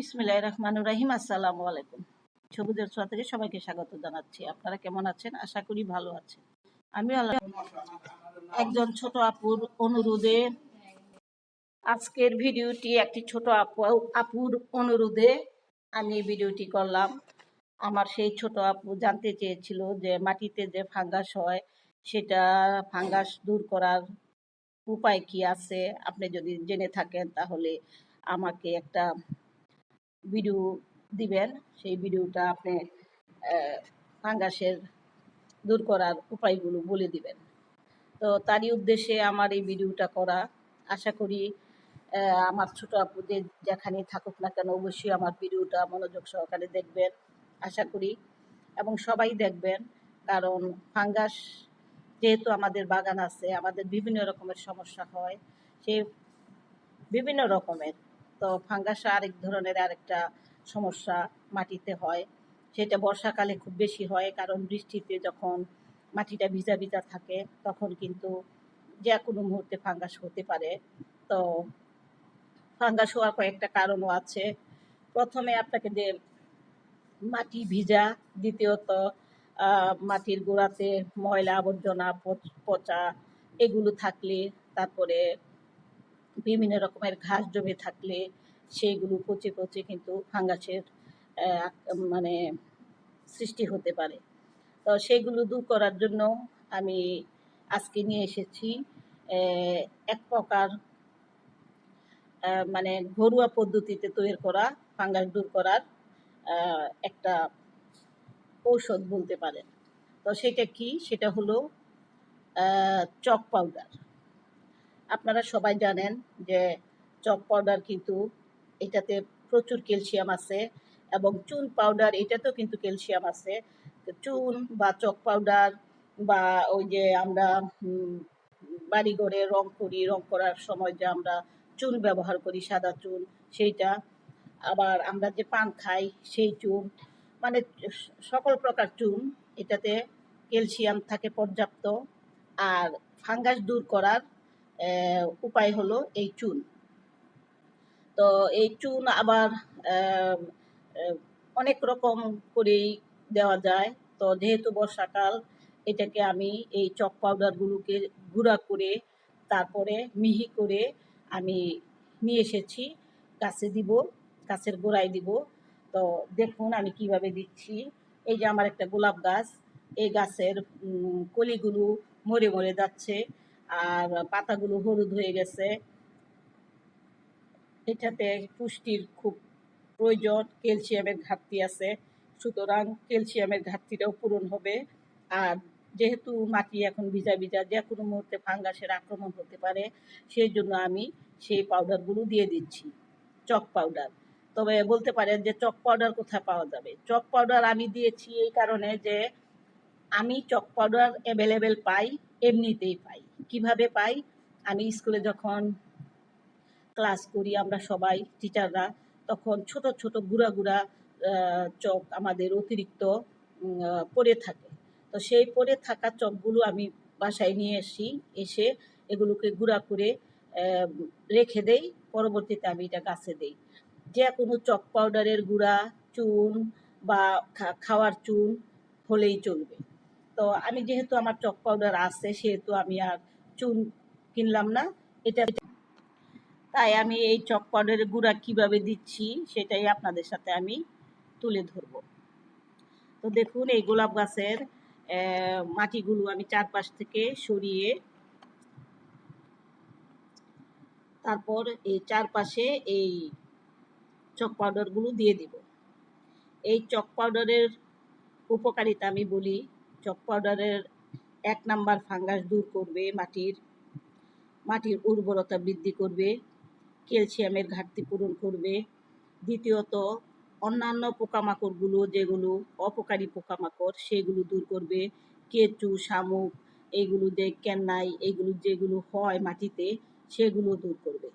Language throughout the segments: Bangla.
বিসমিল্লাহ রহমানুর রাহিম আসসালামু আলাইকুম। সবুজের ছোঁয়া থেকে সবাইকে স্বাগত জানাচ্ছি। আপনারা কেমন আছেন? আশা করি ভালো আছেন। আমি একজন ছোট আপুর অনুরোধে আজকের ভিডিওটি একটি ছোট আপু আপুর অনুরোধে আমি ভিডিওটি করলাম। আমার সেই ছোট আপু জানতে চেয়েছিল যে মাটিতে যে ফাঙ্গাস হয়, সেটা ফাঙ্গাস দূর করার উপায় কি আছে? আপনি যদি জেনে থাকেন তাহলে আমাকে একটা ভিডিও দিবেন, সেই ভিডিওটা আপনি ফাঙ্গাসের দূর করার উপায়গুলো বলে দিবেন। তো তারই উদ্দেশ্যে আমার এই ভিডিওটা করা। আশা করি আমার ছোট আপু যে যেখানে থাকুক না কেন, অবশ্যই আমার ভিডিওটা মনোযোগ সহকারে দেখবেন, আশা করি। এবং সবাই দেখবেন, কারণ ফাঙ্গাস যেহেতু আমাদের বাগান আছে, আমাদের বিভিন্ন রকমের সমস্যা হয়, সে বিভিন্ন রকমের। তো ফাঙ্গাস আরেক ধরনের আরেকটা সমস্যা মাটিতে হয়। সেটা বর্ষাকালে খুব বেশি হয়, কারণ বৃষ্টিতে যখন মাটিটা ভিজা ভিজা থাকে, তখন কিন্তু যে কোনো মুহূর্তে ফাঙ্গাস হতে পারে। তো ফাঙ্গাস হওয়ার কয়েকটা কারণও আছে। প্রথমে আপনাকে যে মাটি ভিজা, দ্বিতীয়ত মাটির গোড়াতে ময়লা আবর্জনা পচ- এগুলো থাকলে তারপরে বিভিন্ন রকমের ঘাস জমে থাকলে সেইগুলো পচে পচে কিন্তু ফাঙ্গাসের মানে সৃষ্টি হতে পারে। তো সেগুলো দূর করার জন্য আমি আজকে নিয়ে এসেছি এক প্রকার মানে ঘরোয়া পদ্ধতিতে তৈরি করা ফাঙ্গাস দূর করার একটা ঔষধ বলতে পারেন। তো সেটা কি? সেটা হলো চক পাউডার। আপনারা সবাই জানেন যে চক পাউডার কিন্তু এটাতে প্রচুর ক্যালসিয়াম আছে এবং চুন পাউডার, এটাতেও কিন্তু ক্যালসিয়াম আছে। চুন বা চক পাউডার বা ওই যে আমরা বাড়িঘরে রং করি, রং করার সময় যে আমরা চুন ব্যবহার করি, সাদা চুন, সেইটা। আবার আমরা যে পান খাই, সেই চুন মানে সকল প্রকার চুন, এটাতে ক্যালসিয়াম থাকে পর্যাপ্ত। আর ফাঙ্গাস দূর করার উপায় হলো এই চুন। তো এই চুন আবার অনেক রকম করেই দেওয়া যায়। তো যেহেতু বর্ষাকাল, এটাকে আমি এই চক পাউডারগুলোকে গুঁড়া করে, তারপরে মিহি করে আমি নিয়ে এসেছি। গাছে দিব গাছের গোড়ায় দিব। তো দেখুন আমি কীভাবে দিচ্ছি। এই যে আমার একটা গোলাপ গাছ, এই গাছের কলিগুলো মরে মরে যাচ্ছে। আর পাতাগুলো হলুদ হয়ে গেছে। এটাতে পুষ্টির খুব প্রয়োজন, ক্যালসিয়ামের ঘাটতি আছে। সুতরাং ক্যালসিয়ামের ঘাটতিটাও পূরণ হবে। আর যেহেতু মাটি এখন ভিজা ভিজা, যে কোনো মুহূর্তে ফাঙ্গাসের আক্রমণ হতে পারে, সেই জন্য আমি সেই পাউডারগুলো দিয়ে দিচ্ছি, চক পাউডার। তবে বলতে পারেন যে চক পাউডার কোথায় পাওয়া যাবে? চক পাউডার আমি দিয়েছি এই কারণে যে আমি চক পাউডার অ্যাভেলেবেল পাই এমনিতেই পাই। কীভাবে পাই? আমি স্কুলে যখন ক্লাস করি, আমরা সবাই, টিচাররা, তখন ছোট ছোট, গুঁড়া গুঁড়া চক আমাদের অতিরিক্ত পড়ে থাকে। তো সেই পড়ে থাকা চকগুলো আমি বাসায় নিয়ে আসি এসে এগুলোকে গুঁড়া করে রেখে দেই। পরবর্তীতে আমি এটা গাছে দেই। যে কোনো চক পাউডারের গুঁড়া, চুন বা খাওয়ার চুন হলেই চলবে। তো আমি যেহেতু আমার চক পাউডার আছে, সেহেতু আমি আর চুন কিনলাম না। এটা তাই আমি এই চক পাউডারের গুঁড়া কীভাবে দিচ্ছি, সেটাই আপনাদের সাথে আমি তুলে ধরব। তো দেখুন, এই গোলাপ গাছের মাটিগুলো আমি চারপাশ থেকে সরিয়ে তারপর এই চারপাশে এই চক পাউডারগুলো দিয়ে দিব। এই চক পাউডারের উপকারিতা আমি বলি চক পাউডারের এক নাম্বার ফাঙ্গাস দূর করবে, মাটির মাটির উর্বরতা বৃদ্ধি করবে, ক্যালসিয়ামের ঘাটতি পূরণ করবে। দ্বিতীয়ত, অন্যান্য পোকামাকড়গুলো যেগুলো অপকারী পোকামাকড়, সেগুলো দূর করবে। কেঁচু, শামুক এইগুলো যে কেন্নাই এইগুলো যেগুলো হয় মাটিতে, সেগুলো দূর করবে।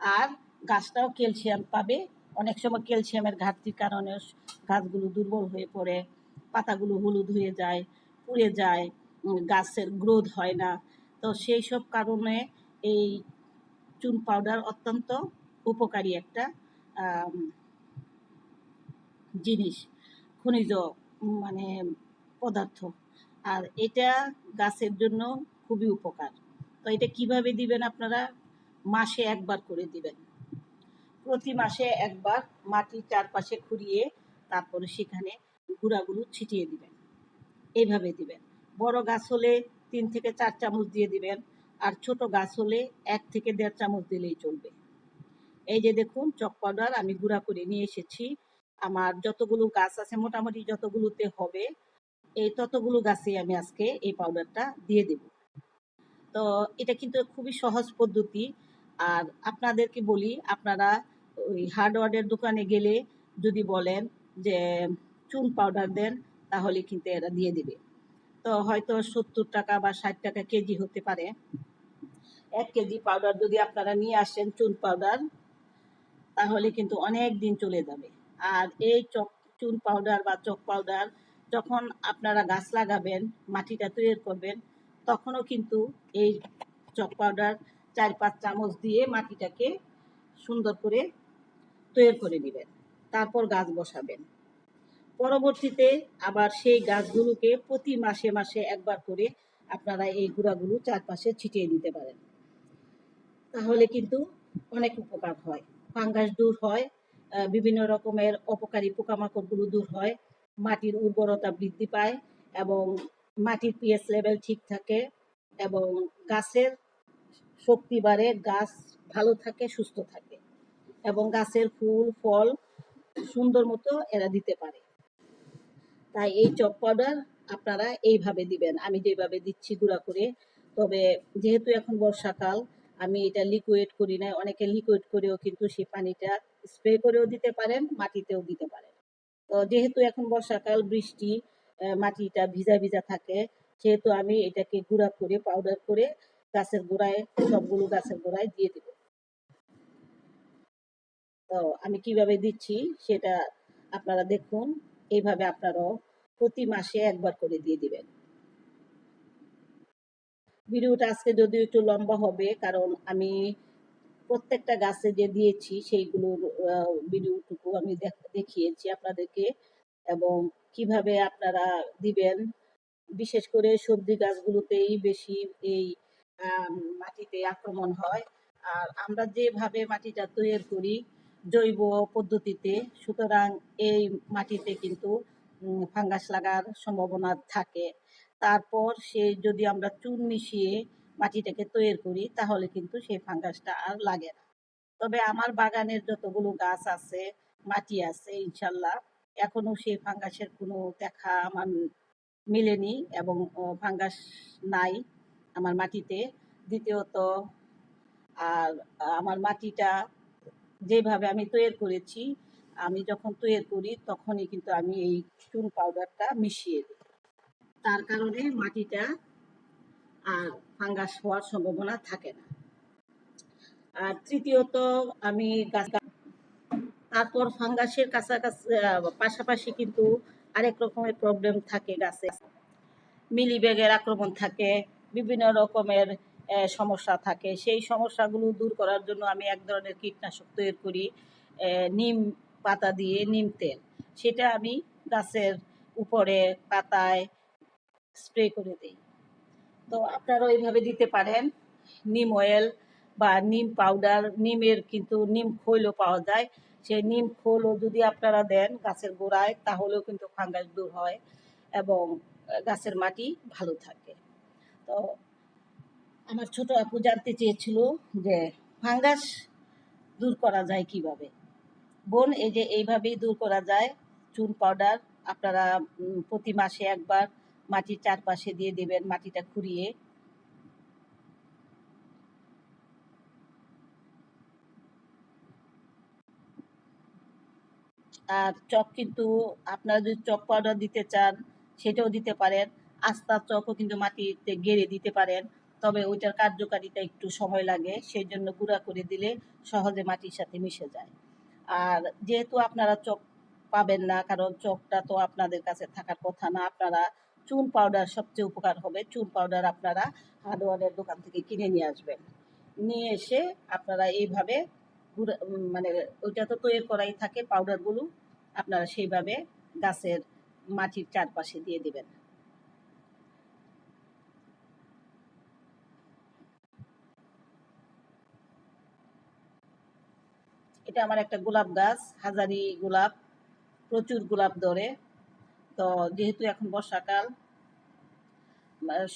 আর গাছটাও ক্যালসিয়াম পাবে। অনেক সময় ক্যালসিয়ামের ঘাটতির কারণে গাছগুলো দুর্বল হয়ে পড়ে। পাতাগুলো হলুদ হয়ে যায়, পুড়ে যায় গাছের গ্রোথ হয় না। তো সেই সব কারণে এই চুন পাউডার অত্যন্ত উপকারী একটা জিনিস, খনিজ মানে পদার্থ। আর এটা গাছের জন্য খুবই উপকার। তো এটা কীভাবে দিবেন আপনারা? মাসে একবার করে দিবেন। প্রতি মাসে একবার মাটির চারপাশে খুঁড়িয়ে তারপরে সেখানে গুঁড়াগুলো ছিটিয়ে দিবেন। এইভাবে দিবেন। বড় গাছ হলে তিন থেকে চার চামচ দিয়ে দিবেন আর ছোট গাছ হলে এক থেকে দেড় চামচ দিলেই চলবে। এই যে দেখুন, চক পাউডার আমি গুঁড়া করে নিয়ে এসেছি। আমার যতগুলো গাছ আছে, মোটামুটি যতগুলোতে হবে, এই ততগুলো গাছে আমি আজকে এই পাউডারটা দিয়ে দেব। তো এটা কিন্তু খুবই সহজ পদ্ধতি। আর আপনাদেরকে বলি, আপনারা ওই হার্ডওয়ারের দোকানে গেলে যদি বলেন যে চুন পাউডার দেন, তাহলে কিন্তু এরা দিয়ে দিবে। তো হয়তো সত্তর টাকা বা ষাট টাকা কেজি হতে পারে। এক কেজি পাউডার যদি আপনারা নিয়ে আসেন চুন পাউডার তাহলে কিন্তু অনেক দিন চলে যাবে। আর এই চক, চুন পাউডার বা চক পাউডার যখন আপনারা গাছ লাগাবেন, মাটিটা তৈরি করবেন, তখনও কিন্তু এই চক পাউডার চার পাঁচ চামচ দিয়ে মাটিটাকে সুন্দর করে তৈরি করে নেবেন। তারপর গাছ বসাবেন। পরবর্তীতে আবার সেই গাছগুলোকে প্রতি মাসে মাসে একবার করে আপনারা এই গুঁড়াগুলো চারপাশে ছিটিয়ে দিতে পারেন। তাহলে কিন্তু অনেক উপকার হয়। ফাঙ্গাস দূর হয় বিভিন্ন রকমের অপকারী পোকামাকড়গুলো দূর হয়, মাটির উর্বরতা বৃদ্ধি পায় এবং মাটির পিএস লেভেল ঠিক থাকে এবং গাছের শক্তি বাড়ে, গাছ ভালো থাকে, সুস্থ থাকে এবং গাছের ফুল, ফল সুন্দর মতো এরা দিতে পারে। তাই এই চপ পাউডার আপনারা এইভাবে দিবেন। আমি যেভাবে দিচ্ছি গুঁড়া করে, তবে যেহেতু এখন বর্ষাকাল, আমি এটা লিকুইড করি না অনেকে লিকুইড করেও কিন্তু সেই পানিটা স্প্রে করেও দিতে পারেন, মাটিতেও দিতে পারেন। তো যেহেতু এখন বর্ষাকাল, বৃষ্টি মাটিটা ভিজা ভিজা থাকে, সেহেতু আমি এটাকে গুঁড়া করে পাউডার করে গাছের গোড়ায়, সবগুলো গাছের গোড়ায় দিয়ে দিব। তো আমি কীভাবে দিচ্ছি সেটা আপনারা দেখুন। এইভাবে আপনারাও প্রতি মাসে একবার করে দিয়ে দিবেন। ভিডিওটা আজকে যদিও একটু লম্বা হবে, কারণ আমি প্রত্যেকটা গাছে যে দিয়েছি সেইগুলোর ভিডিওটুকু আমি দেখিয়েছি আপনাদেরকে এবং কীভাবে আপনারা দিবেন। বিশেষ করে সবজি গাছগুলোতেই বেশি এই মাটিতে আক্রমণ হয়। আর আমরা যেভাবে মাটিটা তৈরি করি জৈব পদ্ধতিতে, সুতরাং এই মাটিতে কিন্তু ফাঙ্গাস লাগার সম্ভাবনা থাকে। তারপর সে যদি আমরা চুন মিশিয়ে মাটিটাকে তৈরি করি, তাহলে কিন্তু সেই ফাঙ্গাসটা আর লাগে না। তবে আমার বাগানের যতগুলো গাছ আছে, মাটি আছে, ইনশাল্লাহ, এখনও সেই ফাঙ্গাসের কোনো দেখা আমার মেলেনি এবং ফাঙ্গাস নাই আমার মাটিতে। দ্বিতীয়ত, আর, আমার মাটিটা যেভাবে আমি তৈরি করেছি, আমি যখন তৈরি করি তখনই কিন্তু আমি এই চুন পাউডারটা মিশিয়ে দিই। তার কারণে মাটিটা আর ফাঙ্গাস হওয়ার সম্ভাবনা থাকে না। আর তৃতীয়ত আমি তারপর ফাঙ্গাসের কাছাকাছি পাশাপাশি কিন্তু আরেক রকমের প্রবলেম থাকে গাছে। মিলিবেগের আক্রমণ থাকে, বিভিন্ন রকমের সমস্যা থাকে। সেই সমস্যাগুলো দূর করার জন্য আমি এক ধরনের কীটনাশক তৈরি করি নিম পাতা দিয়ে নিম তেল। সেটা আমি গাছের উপরে পাতায় স্প্রে করে দিই। তো আপনারাও এইভাবে দিতে পারেন। নিম অয়েল বা নিম পাউডার, নিমের কিন্তু নিম খৈলও পাওয়া যায়। সেই নিম খোলও যদি আপনারা দেন গাছের গোড়ায়, তাহলেও কিন্তু ফাঙ্গাস দূর হয় এবং গাছের মাটি ভালো থাকে। তো আমার ছোট আপু জানতে চেয়েছিল যে ফাঙ্গাস দূর করা যায় কীভাবে? বোন, এই যে এইভাবেই দূর করা যায় চুন পাউডার আপনারা প্রতি মাসে একবার মাটির চারপাশে দিয়ে দেবেন, মাটিটা খুঁড়িয়ে। আর চক কিন্তু আপনারা যদি চক পাউডার দিতে চান, সেটাও দিতে পারেন। আস্তা চকও কিন্তু মাটিতে গেড়ে দিতে পারেন। তবে ওইটার কার্যকারিতা একটু সময় লাগে সেই জন্য গুঁড়া করে দিলে সহজে মাটির সাথে মিশে যায়। আর যেহেতু আপনারা চক পাবেন না, কারণ চকটা তো আপনাদের কাছে থাকার কথা না, আপনারা চুন পাউডার সবচেয়ে উপকার হবে। চুন পাউডার আপনারা হার্ডওয়ারের দোকান থেকে কিনে নিয়ে আসবেন। নিয়ে এসে আপনারা এইভাবে মানে ওইটা তো তৈরি করাই থাকে, পাউডারগুলো আপনারা সেইভাবে গাছের মাটির চারপাশে দিয়ে দিবেন। এটা আমার একটা গোলাপ গাছ, হাজারি গোলাপ, প্রচুর গোলাপ ধরে। তো যেহেতু এখন বর্ষাকাল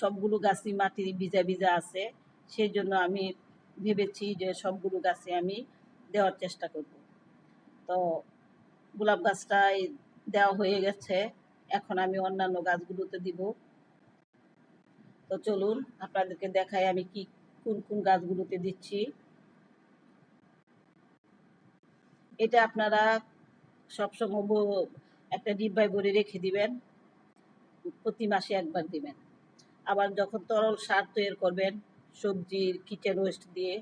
সবগুলো গাছই মাটি ভিজা ভিজা আছে সেই জন্য আমি ভেবেছি যে সবগুলো গাছে আমি দেওয়ার চেষ্টা করব। তো গোলাপ গাছটাই দেওয়া হয়ে গেছে, এখন আমি অন্যান্য গাছগুলোতে দিব। তো চলুন, আপনাদেরকে দেখাই আমি কি, কোন কোন গাছগুলোতে দিচ্ছি। এটা আপনারা সবসময় একটা ডিব্বায় ভরে রেখে দিবেন। প্রতি মাসে একবার দিবেন। আবার যখন তরল সার তৈরি করবেন, সবজির কিচেন ওয়েস্ট দিয়ে,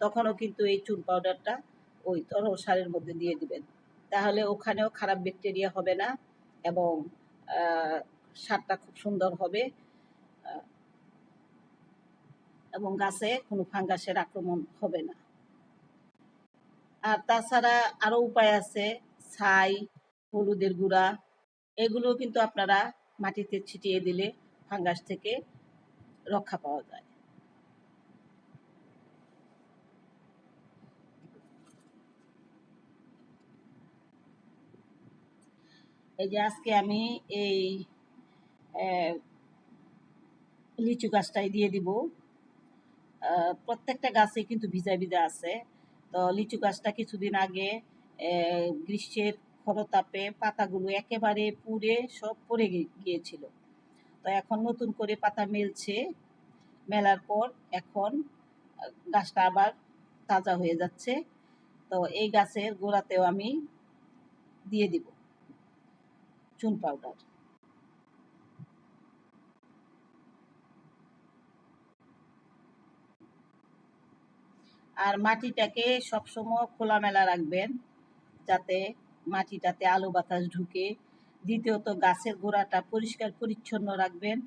তখনও কিন্তু এই চুন পাউডারটা ওই তরল সারের মধ্যে দিয়ে দিবেন। তাহলে ওখানেও খারাপ ব্যাকটেরিয়া হবে না এবং সারটা খুব সুন্দর হবে। এবং গাছে কোনো ফাঙ্গাসের আক্রমণ হবে না। আর তাছাড়া আরও উপায় আছে, ছাই, হলুদের গুঁড়া এগুলো কিন্তু আপনারা মাটিতে ছিটিয়ে দিলে ফাঙ্গাস থেকে রক্ষা পাওয়া যায়। এই যে আজকে আমি এই লিচু গাছটাই দিয়ে দিব। প্রত্যেকটা গাছে কিন্তু ভিজা ভিজা আছে। তো লিচু গাছটা কিছুদিন আগে গ্রীষ্মের খরতাপে পাতাগুলো একেবারে পুড়ে সব পড়ে গিয়েছিল। তো এখন নতুন করে পাতা মেলছে। মেলার পর এখন গাছটা আবার তাজা হয়ে যাচ্ছে। তো এই গাছের গোড়াতেও আমি দিয়ে দিব চুন পাউডার আর মাটিটাকে সবসময় খোলামেলা রাখবেন, যাতে মাটিটাতে আলো বাতাস ঢুকে। দ্বিতীয়ত গাছের গোড়াটা পরিষ্কার পরিচ্ছন্ন রাখবেন।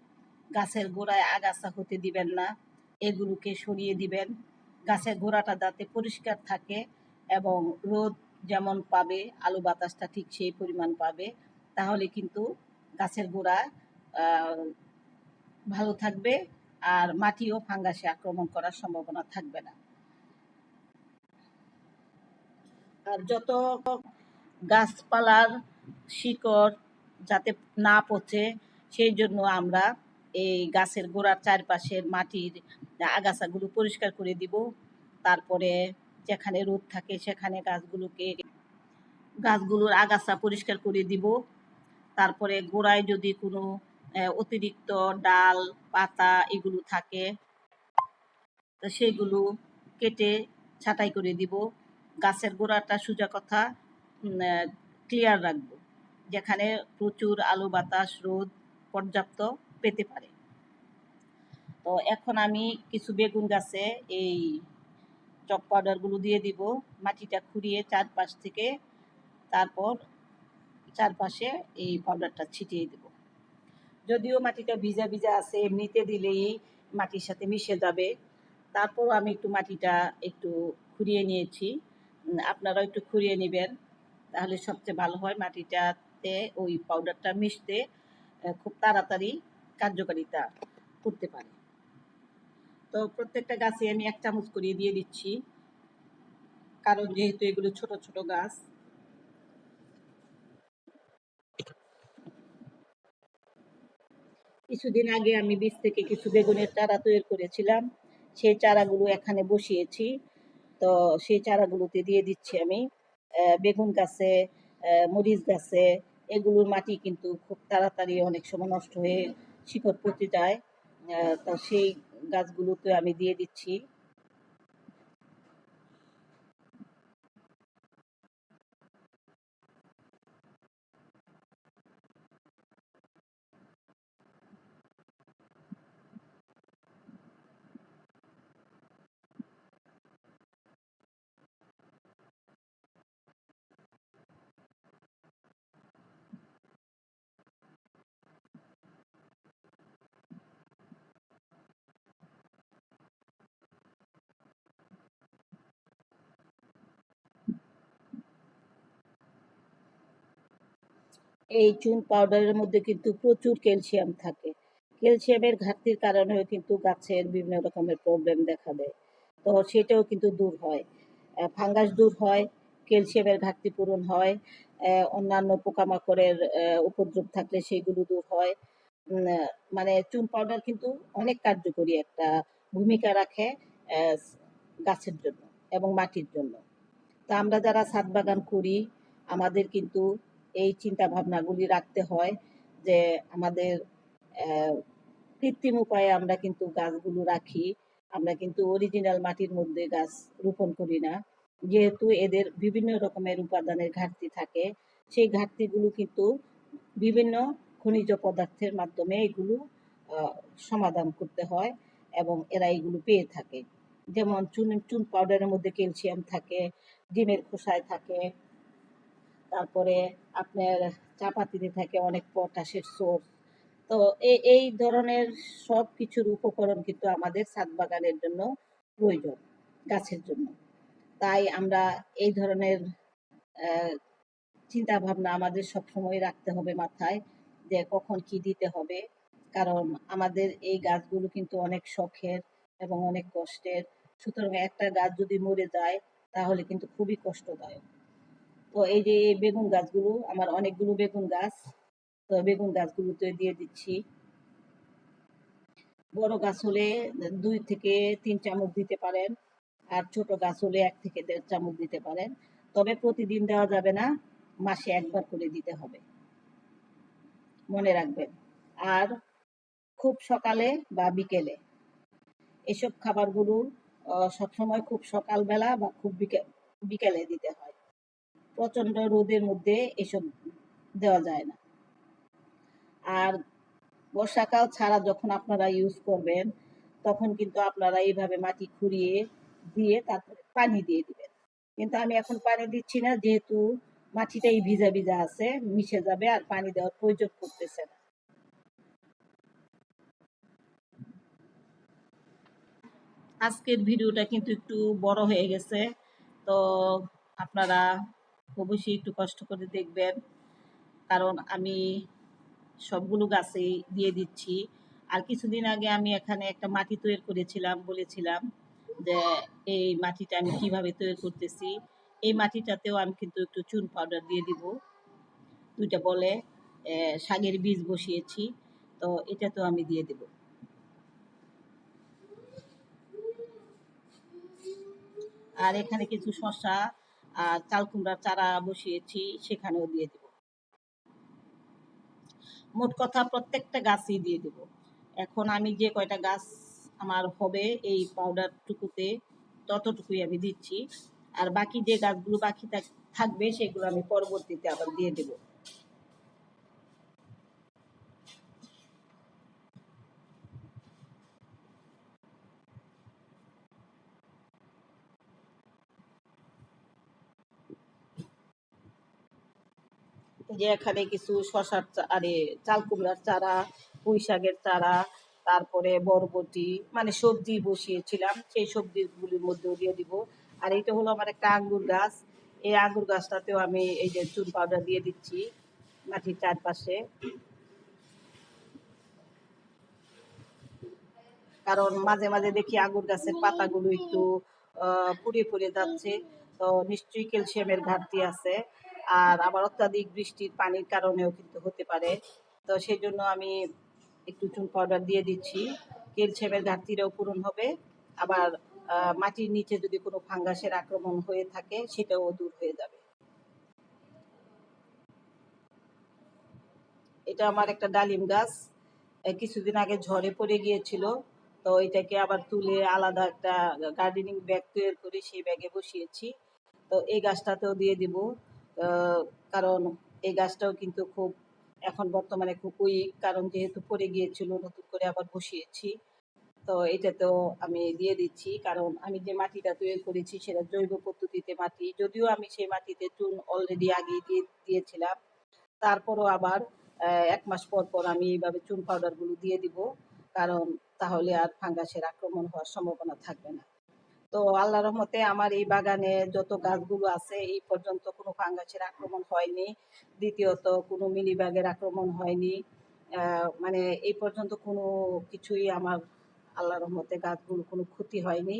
গাছের গোড়ায় আগাছা হতে দিবেন না, এগুলোকে সরিয়ে দিবেন। গাছের গোড়াটা যাতে পরিষ্কার থাকে এবং রোদ যেমন পাবে, আলো বাতাসটা ঠিক সেই পরিমাণ পাবে, তাহলে কিন্তু গাছের গোড়া ভালো থাকবে আর মাটিও ফাঙ্গাসে আক্রমণ করার সম্ভাবনা থাকবে না। আর যত গাছপালার শিকড় যাতে না পচে, সেই জন্য আমরা এই গাছের গোড়ার চারপাশের মাটির আগাছাগুলো পরিষ্কার করে দিব। তারপরে যেখানে রোদ থাকে সেখানে গাছগুলোকে, গাছগুলোর আগাছা পরিষ্কার করে দিব। তারপরে গোড়ায় যদি কোনো অতিরিক্ত ডাল, পাতা এগুলো থাকে, তো সেগুলো কেটে ছাঁটাই করে দিব। গাছের গোড়াটা সোজা কথা ক্লিয়ার রাখব, যেখানে প্রচুর আলো বাতাস, রোদ পর্যাপ্ত পেতে পারে। তো এখন আমি কিছু বেগুন গাছে এই চক পাউডারগুলো দিয়ে দিব, মাটিটা খুঁড়িয়ে চারপাশ থেকে তারপর চারপাশে এই পাউডারটা ছিটিয়ে দেব। যদিও মাটিটা ভিজা ভিজা আছে, এমনিতে দিলেই মাটির সাথে মিশে যাবে। তারপর আমি একটু মাটিটা একটু খুঁড়িয়ে নিয়েছি। আপনারাও একটু খুঁড়িয়ে নেবেন। তাহলে সবচেয়ে ভালো হয় মাটিটাতে ওই পাউডারটা মিশতে খুব তাড়াতাড়ি কার্যকারিতা করতে পারে। তো প্রত্যেকটা গাছে আমি এক চামচ করিয়ে দিয়ে দিচ্ছি। কারণ যেহেতু এগুলো ছোট ছোট গাছ। কিছুদিন আগে আমি বীজ থেকে কিছু বেগুনের চারা তৈরি করেছিলাম। সেই চারাগুলো এখানে বসিয়েছি। তো সেই চারাগুলোতে দিয়ে দিচ্ছি আমি। বেগুন গাছে মরিচ গাছে, এগুলোর মাটি কিন্তু খুব তাড়াতাড়ি অনেক সময় নষ্ট হয়ে শিকড় পচে যায়। তো সেই গাছগুলোতে আমি দিয়ে দিচ্ছি। এই চুন পাউডারের মধ্যে কিন্তু প্রচুর ক্যালসিয়াম থাকে। ক্যালসিয়ামের ঘাটতির কারণেও কিন্তু গাছের বিভিন্ন রকমের প্রবলেম দেখা দেয়। তো সেটাও কিন্তু দূর হয়। ফাঙ্গাস দূর হয় ক্যালসিয়ামের ঘাটতি পূরণ হয় অন্যান্য পোকামাকড়ের উপদ্রব থাকলে সেগুলো দূর হয়। মানে চুন পাউডার কিন্তু অনেক কার্যকরী একটা ভূমিকা রাখে গাছের জন্য এবং মাটির জন্য। তা আমরা যারা ছাদ বাগান করি, আমাদের কিন্তু এই চিন্তা ভাবনাগুলি রাখতে হয় যে আমাদের কৃত্রিম উপায়ে আমরা কিন্তু গাছগুলো রাখি। আমরা কিন্তু অরিজিনাল মাটির মধ্যে গাছ রোপণ করি না। যেহেতু এদের বিভিন্ন রকমের উপাদানের ঘাটতি থাকে, সেই ঘাটতিগুলো কিন্তু বিভিন্ন খনিজ পদার্থের মাধ্যমে এগুলো সমাধান করতে হয় এবং এরা এগুলো পেয়ে থাকে। যেমন চুন চুন পাউডারের মধ্যে ক্যালসিয়াম থাকে, ডিমের খোসায় থাকে তারপরে আপনার চাপাতিতে থাকে অনেক পটাশের সোর্স তো এই এই ধরনের সব কিছুর উপকরণ কিন্তু আমাদের ছাদ বাগানের জন্য প্রয়োজন, গাছের জন্য। তাই আমরা এই ধরনের চিন্তা ভাবনা আমাদের সবসময় রাখতে হবে মাথায় যে কখন কি দিতে হবে। কারণ আমাদের এই গাছগুলো কিন্তু অনেক শখের এবং অনেক কষ্টের। সুতরাং একটা গাছ যদি মরে যায়, তাহলে কিন্তু খুবই কষ্টদায়ক। তো এই যে বেগুন গাছগুলো, আমার অনেকগুলো বেগুন গাছ, তো বেগুন গাছগুলোতে দিয়ে দিচ্ছি। বড় গাছ হলে দুই থেকে তিন চামচ দিতে পারেন, আর ছোট গাছ হলে এক থেকে দেড় চামচ দিতে পারেন। তবে প্রতিদিন দেওয়া যাবে না, মাসে একবার করে দিতে হবে। মনে রাখবেন। আর খুব সকালে বা বিকেলে, এসব খাবারগুলো সবসময় খুব সকালবেলা বা খুব বিকে- বিকেলে দিতে হয়। প্রচণ্ড রোদের মধ্যে এসব দেওয়া যায় না। আর বর্ষাকাল ছাড়া যখন আপনারা ইউজ করবেন, তখন কিন্তু আপনারা এইভাবে মাটি খুঁড়িয়ে দিয়ে তারপরে পানি দিয়ে দিবেন। কিন্তু আমি এখন পানি দিচ্ছি না, যেহেতু মাটিটাই ভিজা ভিজা আছে, মিশে যাবে আর পানি দেওয়ার প্রয়োজন করতেছে না। আজকের ভিডিওটা কিন্তু একটু বড় হয়ে গেছে, তো আপনারা অবশ্যই একটু কষ্ট করে দেখবেন। কারণ আমি সবগুলো গাছেই দিয়ে দিচ্ছি। আর কিছুদিন আগে আমি এখানে একটা মাটি তৈরি করেছিলাম, বলেছিলাম যে এই মাটিটা আমি কীভাবে তৈরি করতেছি। এই মাটিটাতেও আমি কিন্তু একটু চুন পাউডার দিয়ে দিব। দুইটা বলে শাকের বীজ বসিয়েছি, তো এটা তো আমি দিয়ে দেব। আর এখানে কিছু শসা আর চাল চারা বসিয়েছি, সেখানেও দিয়ে দেব। মোট কথা প্রত্যেকটা গাছই দিয়ে দেব। এখন আমি যে কয়টা গাছ আমার হবে এই পাউডার টুকুতে ততটুকুই আমি দিচ্ছি। আর বাকি যে গাছগুলো বাকি থাক- থাকবে, সেগুলো আমি পরবর্তীতে আবার দিয়ে দেব। যে এখানে কিছু শশার আরে চাল কুমড়ার চারা পুঁই শাকের চারা, তারপরে বরবটি মানে সবজি বসিয়েছিলাম। সেই সবজিগুলির মধ্যেও দিয়ে দিব। আর এটা হলো আমার একটা আঙ্গুর গাছ। এই আঙ্গুর গাছটাতেও আমি এই যে চুন পাউডার দিয়ে দিচ্ছি মাটির চারপাশে। কারণ মাঝে মাঝে দেখি আঙ্গুর গাছের পাতাগুলো একটু পুড়ে পুড়ে যাচ্ছে। তো নিশ্চয়ই ক্যালসিয়ামের ঘাটতি আছে। আর আবার অত্যাধিক বৃষ্টির পানির কারণেও কিন্তু হতে পারে। তো সেই জন্য আমি একটু চুন পাউডার দিয়ে দিচ্ছি। ক্যালসিয়ামের ঘাটতিটাও পূরণ হবে। আবার মাটির নিচে যদি কোনো ফাঙ্গাসের আক্রমণ হয়ে থাকে, সেটাও দূর হয়ে যাবে। এটা আমার একটা ডালিম গাছ। কিছুদিন আগে ঝড়ে পড়ে গিয়েছিল। তো এটাকে আবার তুলে আলাদা একটা গার্ডেনিং ব্যাগ তৈরি করে সেই ব্যাগে বসিয়েছি। তো এই গাছটাতেও দিয়ে দিব। কারণ এই গাছটাও কিন্তু খুব এখন বর্তমানে খুব উইক কারণ যেহেতু পড়ে গিয়েছিল, নতুন করে আবার বসিয়েছি। তো এটাতেও আমি দিয়ে দিচ্ছি, কারণ আমি যে মাটিটা তৈরি করেছি সেটা জৈব পদ্ধতিতে মাটি, যদিও আমি সেই মাটিতে চুন অলরেডি আগেই দিয়ে দিয়েছিলাম। তারপরও আবার এক মাস পর পর আমি এইভাবে চুন পাউডারগুলো দিয়ে দিব, কারণ তাহলে আর ফাঙ্গাসের আক্রমণ হওয়ার সম্ভাবনা থাকবে না। তো আল্লাহ রহমতে আমার এই বাগানে যত গাছগুলো আছে, এই পর্যন্ত কোনো ফাঙ্গাসের আক্রমণ হয়নি। দ্বিতীয়ত, কোনো মিলিবাগের আক্রমণ হয়নি। মানে এই পর্যন্ত কোনো কিছুই আমার আল্লাহ রহমতে গাছগুলো কোনো ক্ষতি হয়নি।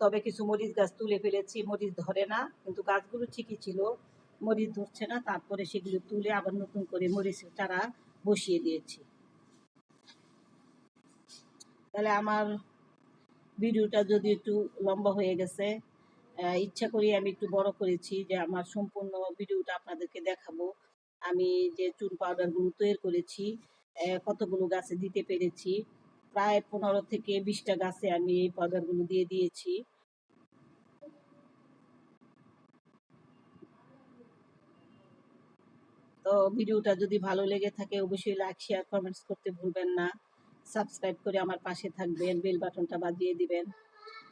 তবে কিছু মরিচ গাছ তুলে ফেলেছি, মরিচ ধরে না, কিন্তু গাছগুলো ঠিকই ছিল। মরিচ ধরছে না, তারপরে সেগুলো তুলে আবার নতুন করে মরিচের চারা বসিয়ে দিয়েছি। তাহলে আমার ভিডিওটা যদি একটু লম্বা হয়ে গেছে ইচ্ছা করি আমি একটু বড় করেছি যে আমার সম্পূর্ণ ভিডিওটা আপনাদেরকে দেখাবো। আমি যে চুন পাউডারগুলো তৈরি করেছি কতগুলো গাছে দিতে পেরেছি, প্রায় পনেরো থেকে বিশটা গাছে আমি এই পাউডারগুলো দিয়ে দিয়েছি। তো ভিডিওটা যদি ভালো লেগে থাকে, অবশ্যই লাইক শেয়ার কমেন্টস করতে ভুলবেন না। সাবস্ক্রাইব করে আমার পাশে থাকবেন বেল বাটনটা বাজিয়ে দিবেন,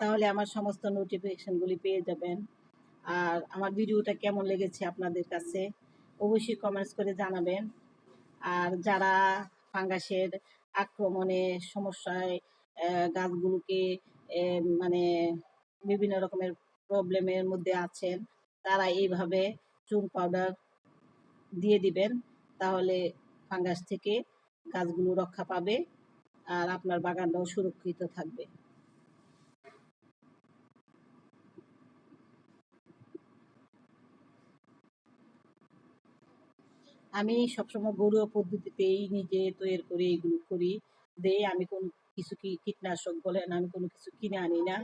তাহলে আমার সমস্ত নোটিফিকেশনগুলি পেয়ে যাবেন। আর আমার ভিডিওটা কেমন লেগেছে আপনাদের কাছে অবশ্যই কমেন্টস করে জানাবেন। আর যারা ফাঙ্গাসের আক্রমণে সমস্যায় গাছগুলোকে মানে বিভিন্ন রকমের প্রবলেমের মধ্যে আছেন, তারা এইভাবে চুন পাউডার দিয়ে দিবেন, তাহলে ফাঙ্গাস থেকে গাছগুলো রক্ষা পাবে। আর আপনার বাগানটাও সুরক্ষিত থাকবে। আমি সবসময় ঘরোয়া পদ্ধতিতেই নিজে তৈরি করে, এগুলো করি। দেই আমি কোনো কিছু কি কীটনাশক বলেন, আমি কোনো কিছু কিনে আনি না।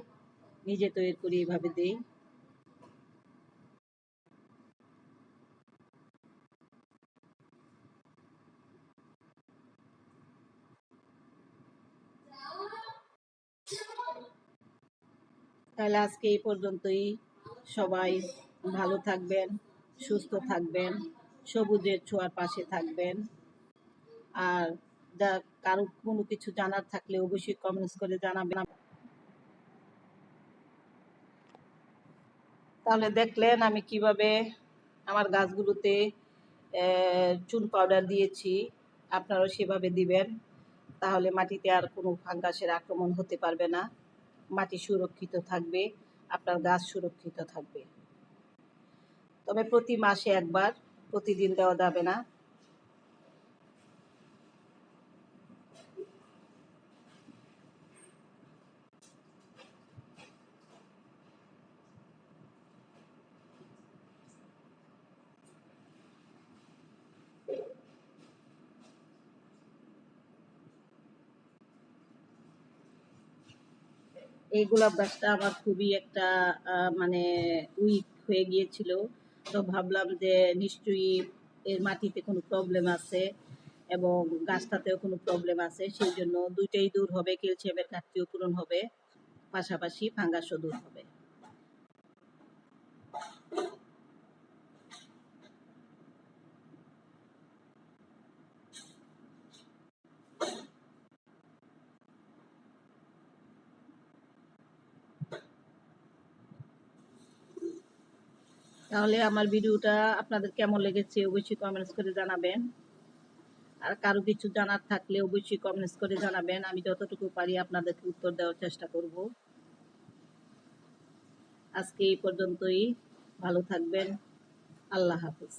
নিজে তৈরি করি এইভাবে দেই। তাহলে আজকে এই পর্যন্তই। সবাই ভালো থাকবেন, সুস্থ থাকবেন, সবুজের ছোঁয়ার পাশে থাকবেন। আর যা কারও কোনো কিছু জানার থাকলে অবশ্যই কমেন্টস করে জানাবেন। তাহলে দেখলেন আমি কীভাবে আমার গাছগুলোতে চুন পাউডার দিয়েছি। আপনারাও সেভাবে দিবেন, তাহলে মাটিতে আর কোনো ফাঙ্গাসের আক্রমণ হতে পারবে না। মাটি সুরক্ষিত থাকবে, আপনার গাছ সুরক্ষিত থাকবে। তবে প্রতি মাসে একবার, প্রতিদিন দেওয়া যাবে না। এই গোলাপ গাছটা আমার খুবই একটা মানে উইক হয়ে গিয়েছিল। তো ভাবলাম যে নিশ্চয়ই এর মাটিতে কোনো প্রবলেম আছে এবং গাছটাতেও কোনো প্রবলেম আছে, সেই জন্য দুইটাই দূর হবে ক্যালসিয়ামের ঘাটতিও পূরণ হবে, পাশাপাশি ফাঙ্গাসও দূর হবে। তাহলে আমার ভিডিওটা আপনাদের কেমন লেগেছে অবশ্যই কমেন্টস করে জানাবেন। আর কারও কিছু জানার থাকলে অবশ্যই কমেন্টস করে জানাবেন। আমি যতটুকু পারি আপনাদেরকে উত্তর দেওয়ার চেষ্টা করব। আজকে এই পর্যন্তই। ভালো থাকবেন। আল্লাহ হাফিজ।